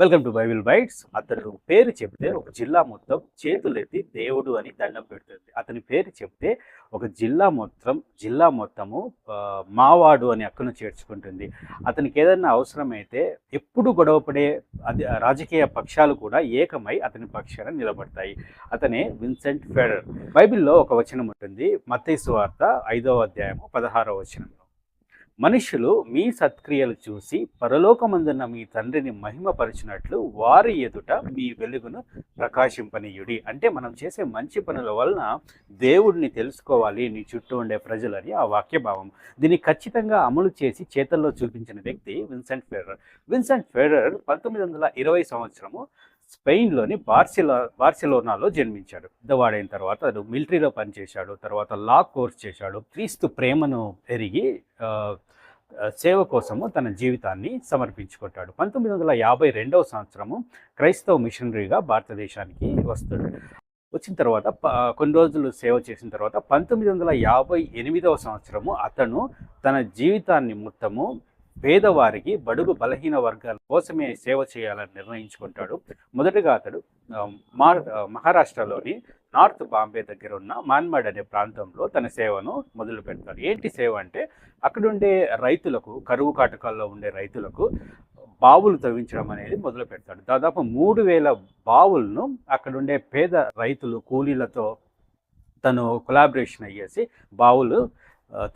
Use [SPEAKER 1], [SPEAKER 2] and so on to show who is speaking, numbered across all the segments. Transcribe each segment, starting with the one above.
[SPEAKER 1] Welcome to Bible bytes. అతడు పేరు చెప్తే ఒక జిల్లా మొత్తం చేతులెత్తి దేవుడు అని దండం పెడుతుంది. అతని పేరు చెప్తే ఒక జిల్లా మొత్తం జిల్లా మొత్తము మావాడు అని అక్కను చేర్చుకుంటుంది. అతనికి ఏదైనా అవసరమైతే ఎప్పుడు గొడవపడే అది రాజకీయ పక్షాలు కూడా ఏకమై అతని పక్షాన నిలబడతాయి. అతనే విన్సెంట్ ఫెడర్ బైబిల్లో ఒక వచనం ఉంటుంది. మత్తయి వార్త ఐదవ అధ్యాయము పదహారవ వచనం. మనుషులు మీ సత్క్రియలు చూసి పరలోకమందున్న మీ తండ్రిని మహిమపరిచినట్లు వారి ఎదుట మీ వెలుగును ప్రకాశింపనీయుడి. అంటే మనం చేసే మంచి పనుల వలన దేవుడిని తెలుసుకోవాలి నీ చుట్టూ ఉండే ప్రజలని ఆ వాక్యభావం. దీన్ని ఖచ్చితంగా అమలు చేసి చేతల్లో చూపించిన వ్యక్తి విన్సెంట్ ఫెడరర్ విన్సెంట్ ఫెడరర్ పంతొమ్మిది వందల ఇరవై సంవత్సరము స్పెయిన్లోని బార్సిలో బార్సిలోనాలో జన్మించాడు. పెద్దవాడైన తర్వాత అతను మిలిటరీలో పనిచేశాడు. తర్వాత లా కోర్స్ చేశాడు. క్రీస్తు ప్రేమను పెరిగి సేవ కోసము తన జీవితాన్ని సమర్పించుకుంటాడు. పంతొమ్మిది వందల యాభై రెండవ సంవత్సరము క్రైస్తవ మిషనరీగా భారతదేశానికి వస్తాడు వచ్చిన తర్వాత ప- కొన్ని రోజులు సేవ చేసిన తర్వాత పంతొమ్మిది వందల యాభై ఎనిమిదవ సంవత్సరము అతను తన జీవితాన్ని మొత్తము పేదవారికి బడుగు బలహీన వర్గాల కోసమే సేవ చేయాలని నిర్ణయించుకుంటాడు. మొదటగా అతడు మా మహారాష్ట్రలోని నార్త్ బాంబే దగ్గర ఉన్న మాన్మాడ్ అనే ప్రాంతంలో తన సేవను మొదలు పెడతాడు. ఏంటి సేవ అంటే అక్కడుండే రైతులకు కరువు కాటకాల్లో ఉండే రైతులకు బావులు తవ్వించడం అనేది మొదలు పెడతాడు. దాదాపు మూడు వేల బావులను అక్కడుండే పేద రైతులు కూలీలతో తను కొలాబరేషన్ అయ్యేసి బావులు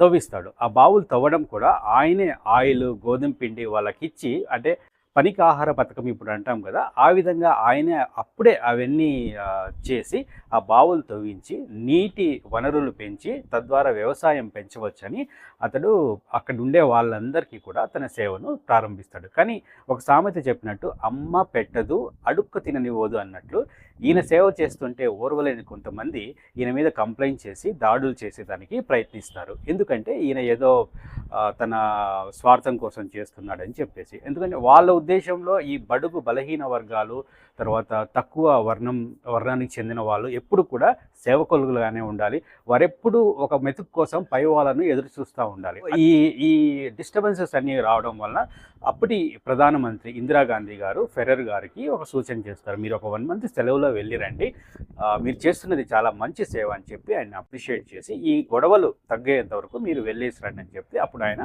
[SPEAKER 1] తవ్విస్తాడు. ఆ బావులు తవ్వడం కూడా ఆయనే ఆయిల్ గోధుమ పిండి వాళ్ళకి ఇచ్చి అంటే పనికి ఆహార పథకం ఇప్పుడు అంటాం కదా ఆ విధంగా ఆయనే అప్పుడే అవన్నీ చేసి ఆ బావులు తవ్వించి నీటి వనరులు పెంచి తద్వారా వ్యవసాయం పెంచవచ్చని అతడు అక్కడ ఉండే వాళ్ళందరికీ కూడా తన సేవను ప్రారంభిస్తాడు. కానీ ఒక సామెత చెప్పినట్టు అమ్మ పెట్టదు అడుక్క తిననివ్వదు అన్నట్లు ఈయన సేవ చేస్తుంటే ఓర్వలేని కొంతమంది ఈయన మీద కంప్లైంట్ చేసి దాడులు చేసేదానికి ప్రయత్నిస్తారు. ఎందుకంటే ఈయన ఏదో తన స్వార్థం కోసం చేస్తున్నాడని చెప్పేసి. ఎందుకంటే వాళ్ళ ఉద్దేశంలో ఈ బడుగు బలహీన వర్గాలు తర్వాత తక్కువ వర్ణం వర్ణానికి చెందిన వాళ్ళు ఎప్పుడు కూడా సేవకులుగానే ఉండాలి. వారెప్పుడు ఒక మెతుకు కోసం పై వాళ్ళను ఎదురు చూస్తూ ఉండాలి. ఈ ఈ డిస్టర్బెన్సెస్ అన్నీ రావడం వలన అప్పటి ప్రధానమంత్రి ఇందిరాగాంధీ గారు ఫెరర్ గారికి ఒక సూచన చేస్తారు. మీరు ఒక వన్ మంత్ సెలవులో వెళ్ళిరండి మీరు చేస్తున్నది చాలా మంచి సేవ అని చెప్పి ఆయన అప్రిషియేట్ చేసి ఈ గొడవలు తగ్గేంత వరకు మీరు వెళ్ళేసి రండి అని చెప్తే అప్పుడు ఆయన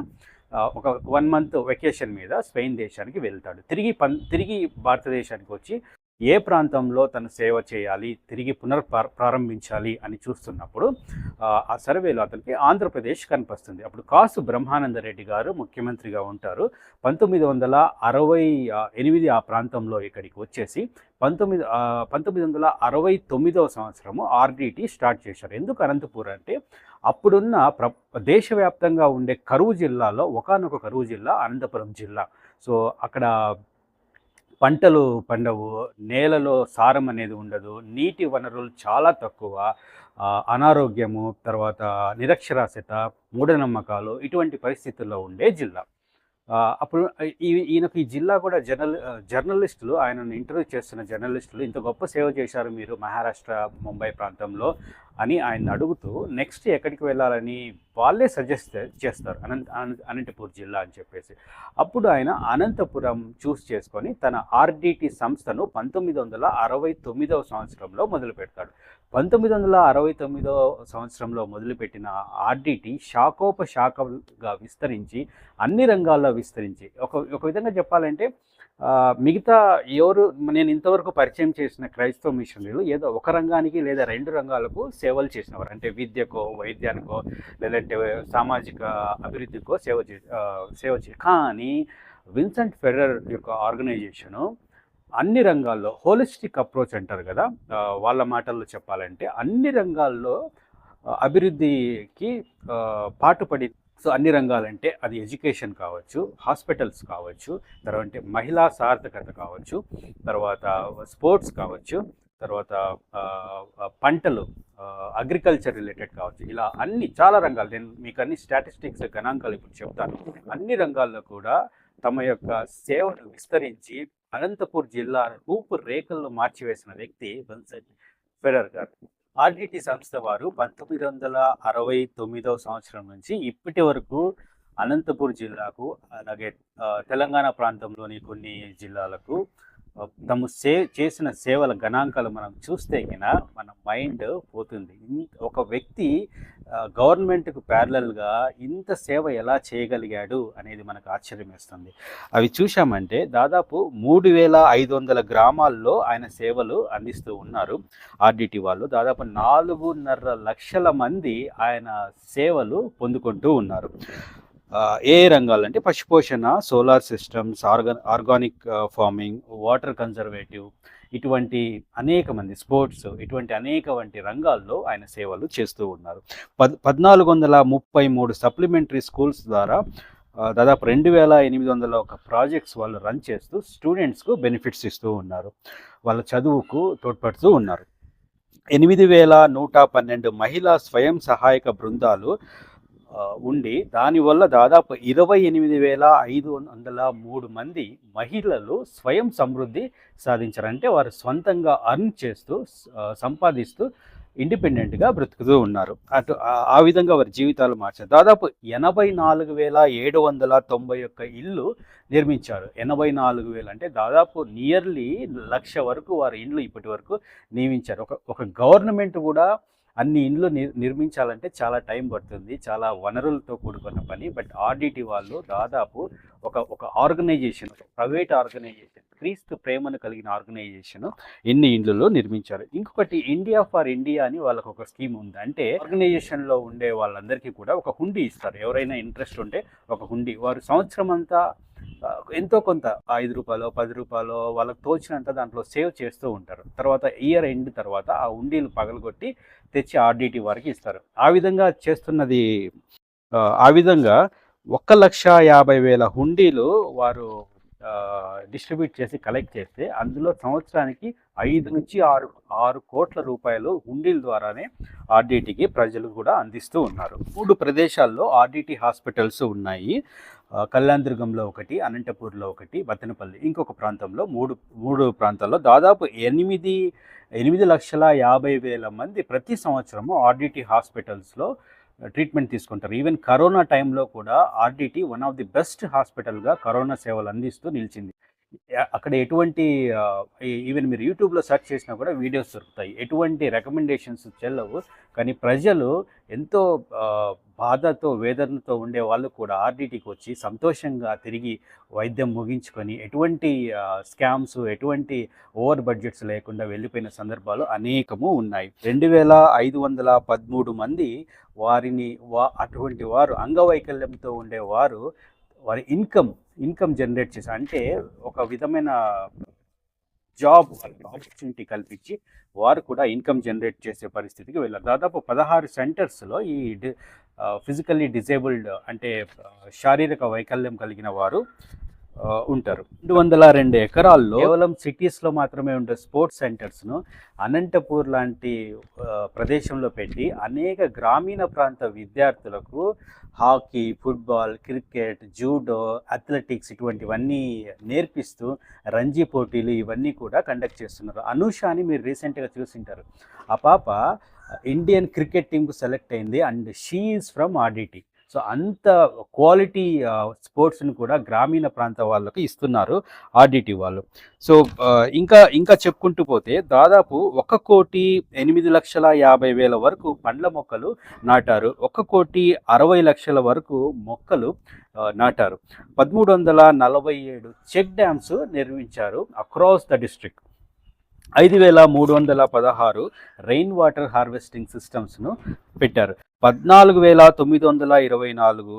[SPEAKER 1] ఒక వన్ మంత్ వెకేషన్ మీద స్పెయిన్ దేశానికి వెళ్తాడు. తిరిగి పన్ తిరిగి భారతదేశానికి వచ్చి ఏ ప్రాంతంలో తను సేవ చేయాలి తిరిగి పునర్ ప్రారంభించాలి అని చూస్తున్నప్పుడు ఆ, సర్వేలో అతనికి ఆంధ్రప్రదేశ్ కనిపిస్తుంది. అప్పుడు కాసు బ్రహ్మానందరెడ్డి గారు ముఖ్యమంత్రిగా ఉంటారు. పంతొమ్మిది వందల అరవై ఆ, ఎనిమిది ఆ ప్రాంతంలో ఇక్కడికి వచ్చేసి పంతొమ్మిది పంతొమ్మిది వందల అరవై తొమ్మిదవ సంవత్సరము ఆర్డిటి స్టార్ట్ చేశారు. ఎందుకు అనంతపూర్ అంటే అప్పుడున్న ప్ర దేశవ్యాప్తంగా ఉండే కరువు జిల్లాలో ఒకనొక కరువు జిల్లా అనంతపురం జిల్లా. సో అక్కడ పంటలు పండవు నేలలో సారం అనేది ఉండదు నీటి వనరులు చాలా తక్కువ అనారోగ్యము తర్వాత నిరక్షరాస్యత మూఢనమ్మకాలు ఇటువంటి పరిస్థితుల్లో ఉండే జిల్లా. అప్పుడు ఈ ఈయనకు ఈ జిల్లా కూడా జర్నల్ జర్నలిస్టులు ఆయనను ఇంటర్వ్యూ చేస్తున్న జర్నలిస్టులు ఇంత గొప్ప సేవ చేశారు మీరు మహారాష్ట్ర ముంబై ప్రాంతంలో అని ఆయన అడుగుతూ నెక్స్ట్ ఎక్కడికి వెళ్ళాలని వాళ్ళే సజెస్ట్ చేస్తారు అనంత అనంత- అనంతపూర్ జిల్లా అని చెప్పేసి. అప్పుడు ఆయన అనంతపురం చూస్ చేసుకొని తన ఆర్డిటి సంస్థను పంతొమ్మిది వందల అరవై తొమ్మిదవ సంవత్సరంలో మొదలు పెడతాడు పంతొమ్మిది వందల అరవై తొమ్మిదో సంవత్సరంలో మొదలుపెట్టిన ఆర్డిటి శాఖోపశాఖగా విస్తరించి అన్ని రంగాల్లో విస్తరించి ఒక ఒక విధంగా చెప్పాలంటే మిగతా ఎవరు నేను ఇంతవరకు పరిచయం చేసిన క్రైస్తవ మిషనరీలు ఏదో ఒక రంగానికి లేదా రెండు రంగాలకు సేవలు చేసినవారు. అంటే విద్యకో వైద్యానికో లేదంటే సామాజిక అభివృద్ధికో సేవ చే సేవ చే కానీ విన్సెంట్ ఫెడరర్ యొక్క ఆర్గనైజేషను అన్ని రంగాల్లో హోలిస్టిక్ అప్రోచ్ అంటారు కదా వాళ్ళ మాటల్లో చెప్పాలంటే అన్ని రంగాల్లో అభివృద్ధికి పాటుపడి సో అన్ని రంగాలంటే అది ఎడ్యుకేషన్ కావచ్చు హాస్పిటల్స్ కావచ్చు తర్వాత మహిళా సార్థకత కావచ్చు తర్వాత స్పోర్ట్స్ కావచ్చు తర్వాత పంటలు అగ్రికల్చర్ రిలేటెడ్ కావచ్చు. ఇలా అన్ని చాలా రంగాలు నేను మీకు అన్ని స్టాటిస్టిక్స్ గణాంకాలు ఇప్పుడు చెప్తాను. అన్ని రంగాల్లో కూడా తమ యొక్క సేవను విస్తరించి అనంతపూర్ జిల్లా రూపురేఖలను మార్చివేసిన వ్యక్తి విన్సెంట్ ఫెడర్ గారు. ఆర్డిటి సంస్థ వారు పంతొమ్మిది వందల అరవై తొమ్మిదవ సంవత్సరం నుంచి ఇప్పటి వరకు అనంతపూర్ జిల్లాకు అలాగే తెలంగాణ ప్రాంతంలోని కొన్ని జిల్లాలకు తమ సే చేసిన సేవల గణాంకాలు మనం చూస్తే గిన మన మైండ్ పోతుంది. ఒక వ్యక్తి గవర్నమెంట్కు ప్యారలల్గా ఇంత సేవ ఎలా చేయగలిగాడు అనేది మనకు ఆశ్చర్యం వేస్తుంది అవి చూశామంటే దాదాపు మూడు వేల ఐదు వందల గ్రామాల్లో ఆయన సేవలు అందిస్తూ ఉన్నారు. ఆర్డిటి వాళ్ళు దాదాపు నాలుగున్నర లక్షల మంది ఆయన సేవలు పొందుకుంటూ ఉన్నారు. ఏ రంగాలంటే పశుపోషణ సోలార్ సిస్టమ్స్ ఆర్గా ఆర్గానిక్ ఫార్మింగ్ వాటర్ కన్జర్వేటివ్ ఇటువంటి అనేక మంది స్పోర్ట్స్ ఇటువంటి అనేక వంటి రంగాల్లో ఆయన సేవలు చేస్తూ ఉన్నారు. పద్ పద్నాలుగు వందల ముప్పై మూడు సప్లిమెంటరీ స్కూల్స్ ద్వారా దాదాపు రెండు వేల ఎనిమిది వందల ఒక ప్రాజెక్ట్స్ వాళ్ళు రన్ చేస్తూ స్టూడెంట్స్కు బెనిఫిట్స్ ఇస్తూ ఉన్నారు. వాళ్ళ చదువుకు తోడ్పడుతూ ఉన్నారు. ఎనిమిది వేల నూట పన్నెండు మహిళా స్వయం సహాయక బృందాలు ఉండి దానివల్ల దాదాపు ఇరవై ఎనిమిది వేల ఐదు వందల మూడు మంది మహిళలు స్వయం సమృద్ధి సాధించారు. అంటే వారు సొంతంగా అర్న్ చేస్తూ సంపాదిస్తూ ఇండిపెండెంట్గా బ్రతుకుతూ ఉన్నారు. అటు ఆ- విధంగా వారి జీవితాలు మార్చారు. దాదాపు ఎనభై నాలుగు వేల ఏడు వందల తొంభై ఒక్క ఇల్లు నిర్మించారు. ఎనభై నాలుగు వేలు అంటే దాదాపు నియర్లీ లక్ష వరకు వారి ఇండ్లు ఇప్పటి వరకు నియమించారు. ఒక ఒక గవర్నమెంట్ కూడా అన్ని ఇండ్లు నిర్ నిర్మించాలంటే చాలా టైం పడుతుంది. చాలా వనరులతో కూడుకున్న పని. బట్ ఆర్డిటి వాళ్ళు దాదాపు ఒక ఒక ఆర్గనైజేషన్ ప్రైవేట్ ఆర్గనైజేషన్ క్రీస్తు ప్రేమను కలిగిన ఆర్గనైజేషన్ ఎన్ని ఇండ్లలో నిర్మించారు. ఇంకొకటి ఇండియా ఫర్ ఇండియా అని వాళ్ళకు ఒక స్కీమ్ ఉంది. అంటే ఆర్గనైజేషన్లో ఉండే వాళ్ళందరికీ కూడా ఒక హుండీ ఇస్తారు. ఎవరైనా ఇంట్రెస్ట్ ఉంటే ఒక హుండీ. వారు సంవత్సరం అంతా ఎంతో కొంత ఐదు రూపాయలు పది రూపాయలు వాళ్ళకి తోచినంత దాంట్లో సేవ్ చేస్తూ ఉంటారు. తర్వాత ఇయర్ ఎండ్ తర్వాత ఆ హుండీలు పగలగొట్టి తెచ్చి ఆర్డిటి వారికి ఇస్తారు. ఆ విధంగా చేస్తున్నది ఆ, ఆ విధంగా ఒక్క లక్ష యాభై వేల హుండీలు వారు డిస్ట్రిబ్యూట్ చేసి కలెక్ట్ చేస్తే అందులో సంవత్సరానికి ఐదు నుంచి ఆరు ఆరు కోట్ల రూపాయలు హుండీల ద్వారానే ఆర్డిటికి ప్రజలు కూడా అందిస్తూ ఉన్నారు. మూడు ప్రదేశాల్లో ఆర్డిటి హాస్పిటల్స్ ఉన్నాయి. ఆ, ఒకటి అనంతపూర్లో ఒకటి బత్తనపల్లి ఇంకొక ప్రాంతంలో మూడు మూడు ప్రాంతాల్లో దాదాపు ఎనిమిది ఎనిమిది లక్షల యాభై వేల మంది ప్రతి సంవత్సరము ఆర్డిటి హాస్పిటల్స్లో ట్రీట్మెంట్ తీసుకుంటారు. ఈవెన్ కరోనా టైంలో కూడా RDT one of the best హాస్పిటల్గా corona సేవలు అందిస్తూ నిలిచింది. అక్కడ ఎటువంటి ఈవెన్ మీరు యూట్యూబ్లో సెర్చ్ చేసినా కూడా వీడియోస్ దొరుకుతాయి. ఎటువంటి రికమెండేషన్స్ చెల్లవు. కానీ ప్రజలు ఎంతో బాధతో వేదనతో ఉండే వాళ్ళు కూడా ఆర్డిటీకి వచ్చి సంతోషంగా తిరిగి వైద్యం ముగించుకొని ఎటువంటి స్కామ్స్ ఎటువంటి ఓవర్ బడ్జెట్స్ లేకుండా వెళ్ళిపోయిన సందర్భాలు అనేకము ఉన్నాయి. రెండు వేల ఐదు వందల పదమూడు మంది వారిని వా అటువంటి వారు అంగవైకల్యంతో ఉండే వారు వారి ఇన్కమ్ ఇన్కమ్ జనరేట్ చేసా. అంటే ఒక విధమైన జాబ్ ఆపర్చునిటీ కల్పించి వారు కూడా ఇన్కమ్ జనరేట్ చేసే పరిస్థితికి వెళ్ళారు. దాదాపు పదహారు సెంటర్స్లో ఈ ఫిజికల్లీ డిజేబుల్డ్ అంటే శారీరక వైకల్యం కలిగిన వారు ఉంటారు. రెండు వందల రెండు ఎకరాల్లో కేవలం సిటీస్లో మాత్రమే ఉండే స్పోర్ట్స్ సెంటర్స్ను అనంతపూర్ లాంటి ప్రదేశంలో పెట్టి అనేక గ్రామీణ ప్రాంత విద్యార్థులకు hockey football cricket judo athletics ఇటువంటివన్నీ నేర్పిస్తూ రంజీ పోటీలు ఇవన్నీ కూడా కండక్ట్ చేస్తున్నారు. అనూష అని మీరు రీసెంట్గా చూసింటారు. ఆ పాప ఇండియన్ క్రికెట్ టీంకు సెలెక్ట్ అయింది and she is from RDT. So అంత క్వాలిటీ స్పోర్ట్స్ని కూడా గ్రామీణ ప్రాంత వాళ్ళకి ఇస్తున్నారు ఆర్డిటి వాళ్ళు. సో ఇంకా ఇంకా చెప్పుకుంటూ పోతే దాదాపు ఒక కోటి ఎనిమిది లక్షల యాభై వేల వరకు పండ్ల మొక్కలు నాటారు. ఒక కోటి అరవై లక్షల వరకు మొక్కలు నాటారు. పదమూడు వందల నలభై ఏడు చెక్ డ్యామ్స్ నిర్మించారు అక్రాస్ ద డిస్ట్రిక్ట్. ఐదు వేల మూడు వందల పదహారు రెయిన్ వాటర్ హార్వెస్టింగ్ సిస్టమ్స్ను పెట్టారు. పద్నాలుగు వేల తొమ్మిది వందల ఇరవై నాలుగు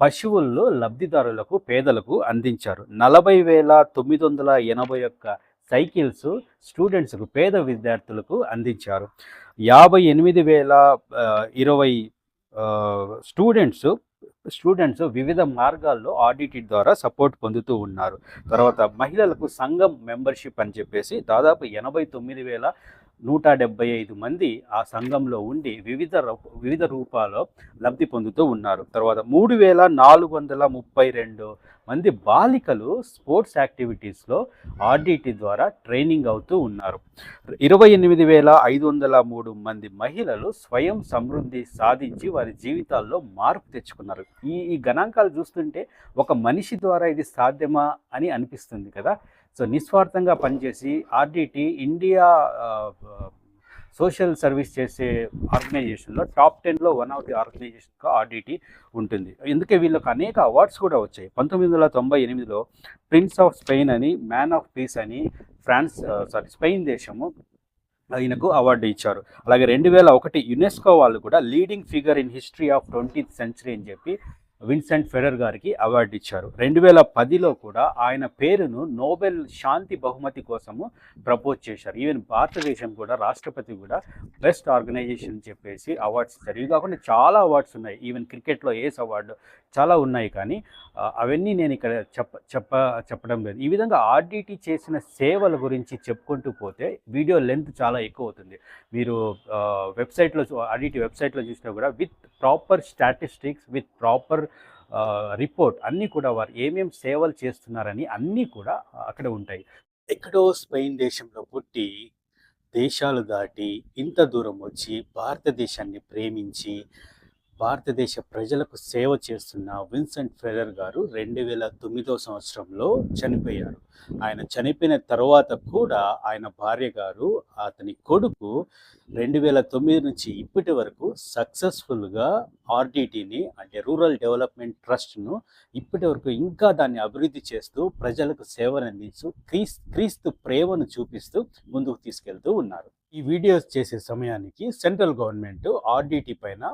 [SPEAKER 1] పశువుల్లో లబ్ధిదారులకు పేదలకు అందించారు. నలభై వేల తొమ్మిది వందల ఎనభై ఒక్క సైకిల్స్ స్టూడెంట్స్కు పేద విద్యార్థులకు అందించారు. యాభై ఎనిమిది వేల ఇరవై స్టూడెంట్స్ స్టూడెంట్స్ వివిధ మార్గాల్లో ఆడిట్ ద్వారా సపోర్ట్ పొందుతూ ఉన్నారు. తర్వాత మహిళలకు సంఘం మెంబర్షిప్ అని చెప్పేసి దాదాపు ఎనభై తొమ్మిది వేల నూట డెబ్బై ఐదు మంది ఆ సంఘంలో ఉండి వివిధ వివిధ రూపాల్లో లబ్ధి పొందుతూ ఉన్నారు. తర్వాత మూడు వేల నాలుగు వందల ముప్పై రెండు మంది బాలికలు స్పోర్ట్స్ యాక్టివిటీస్లో ఆర్డిటి ద్వారా ట్రైనింగ్ అవుతూ ఉన్నారు. ఇరవై ఎనిమిది వేల ఐదు వందల మూడు మంది మహిళలు స్వయం సమృద్ధి సాధించి వారి జీవితాల్లో మార్పు తెచ్చుకున్నారు. ఈ ఈ గణాంకాలు చూస్తుంటే ఒక మనిషి ద్వారా ఇది సాధ్యమా అని అనిపిస్తుంది కదా. సో నిస్వార్థంగా పనిచేసి ఆర్డిటి ఇండియా సోషల్ సర్వీస్ చేసే ఆర్గనైజేషన్లో టాప్ టెన్లో వన్ ఆఫ్ ది ఆర్గనైజేషన్గా ఆర్డిటి ఉంటుంది. ఎందుకే వీళ్ళకి అనేక అవార్డ్స్ కూడా వచ్చాయి. పంతొమ్మిది వందల తొంభై ఎనిమిదిలో ప్రిన్స్ ఆఫ్ స్పెయిన్ అని మ్యాన్ ఆఫ్ పీస్ అని ఫ్రాన్స్ సారీ స్పెయిన్ దేశము ఆయనకు అవార్డు ఇచ్చారు. అలాగే రెండు వేల ఒకటి యునెస్కో వాళ్ళు కూడా leading figure in history of twentieth century అని చెప్పి విన్సెంట్ ఫెడర్ గారికి అవార్డు ఇచ్చారు. రెండు వేల పదిలో కూడా ఆయన పేరును నోబెల్ శాంతి బహుమతి కోసము ప్రపోజ్ చేశారు. ఈవెన్ భారతదేశం కూడా రాష్ట్రపతి కూడా బెస్ట్ ఆర్గనైజేషన్ అని చెప్పేసి అవార్డ్స్ ఇచ్చారు. ఇవి కాకుండా చాలా అవార్డ్స్ ఉన్నాయి. ఈవెన్ క్రికెట్లో ఏస్ అవార్డు చాలా ఉన్నాయి కానీ అవన్నీ నేను ఇక్కడ చెప్ప చెప్ప చెప్పడం లేదు. ఈ విధంగా ఆర్డిటి చేసిన సేవల గురించి చెప్పుకుంటూ పోతే వీడియో లెంత్ చాలా ఎక్కువ అవుతుంది. మీరు వెబ్సైట్లో ఆర్డిటి వెబ్సైట్లో చూసినా కూడా with proper statistics with proper report అన్నీ కూడా వారు ఏమేం సేవలు చేస్తున్నారని అన్నీ కూడా అక్కడ ఉంటాయి. ఎక్కడో స్పెయిన్ దేశంలో పుట్టి దేశాలు దాటి ఇంత దూరం వచ్చి భారతదేశాన్ని ప్రేమించి భారతదేశ ప్రజలకు సేవ చేస్తున్న విన్సెంట్ ఫెరర్ గారు రెండు వేల తొమ్మిదో సంవత్సరంలో చనిపోయారు. ఆయన చనిపోయిన తర్వాత కూడా ఆయన భార్య గారు అతని కొడుకు రెండు వేల తొమ్మిది నుంచి ఇప్పటి వరకు సక్సెస్ఫుల్గా ఆర్డిటీని అంటే రూరల్ డెవలప్మెంట్ ట్రస్ట్ను ఇప్పటి వరకు ఇంకా దాన్ని అభివృద్ధి చేస్తూ ప్రజలకు సేవను అందిస్తూ క్రీస్ క్రీస్తు ప్రేమను చూపిస్తూ ముందుకు తీసుకెళ్తూ ఉన్నారు. ఈ వీడియోస్ చేసే సమయానికి సెంట్రల్ గవర్నమెంట్ ఆర్డిటీ పైన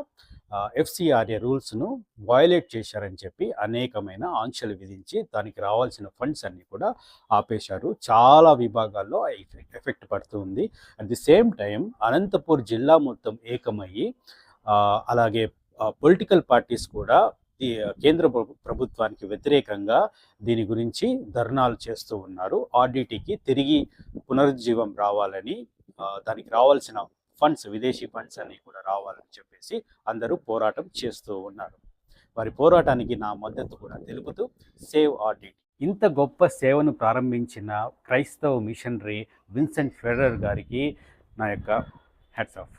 [SPEAKER 1] ఎఫ్సిఆర్ఏ రూల్స్ను వయలేట్ చేశారని చెప్పి అనేకమైన ఆంక్షలు విధించి దానికి రావాల్సిన ఫండ్స్ అన్నీ కూడా ఆపేశారు. చాలా విభాగాల్లో ఎఫెక్ట్ పడుతుంది at the same time Anantapur జిల్లా మొత్తం ఏకమయ్యి అలాగే పొలిటికల్ పార్టీస్ కూడా ఈ కేంద్ర ప్రభుత్వానికి వ్యతిరేకంగా దీని గురించి ధర్నాలు చేస్తూ ఉన్నారు. ఆర్డిటికి తిరిగి పునరుజ్జీవం రావాలని దానికి రావాల్సిన ఫండ్స్ విదేశీ ఫండ్స్ అన్నీ కూడా రావాలని చెప్పేసి అందరూ పోరాటం చేస్తూ ఉన్నారు. వారి పోరాటానికి నా మద్దతు కూడా తెలుపుతూ సేవ్ ఆడిట్ ఇంత గొప్ప సేవను ప్రారంభించిన క్రైస్తవ మిషనరీ విన్సెంట్ ఫెడరర్ గారికి నా యొక్క హ్యాట్స్ ఆఫ్.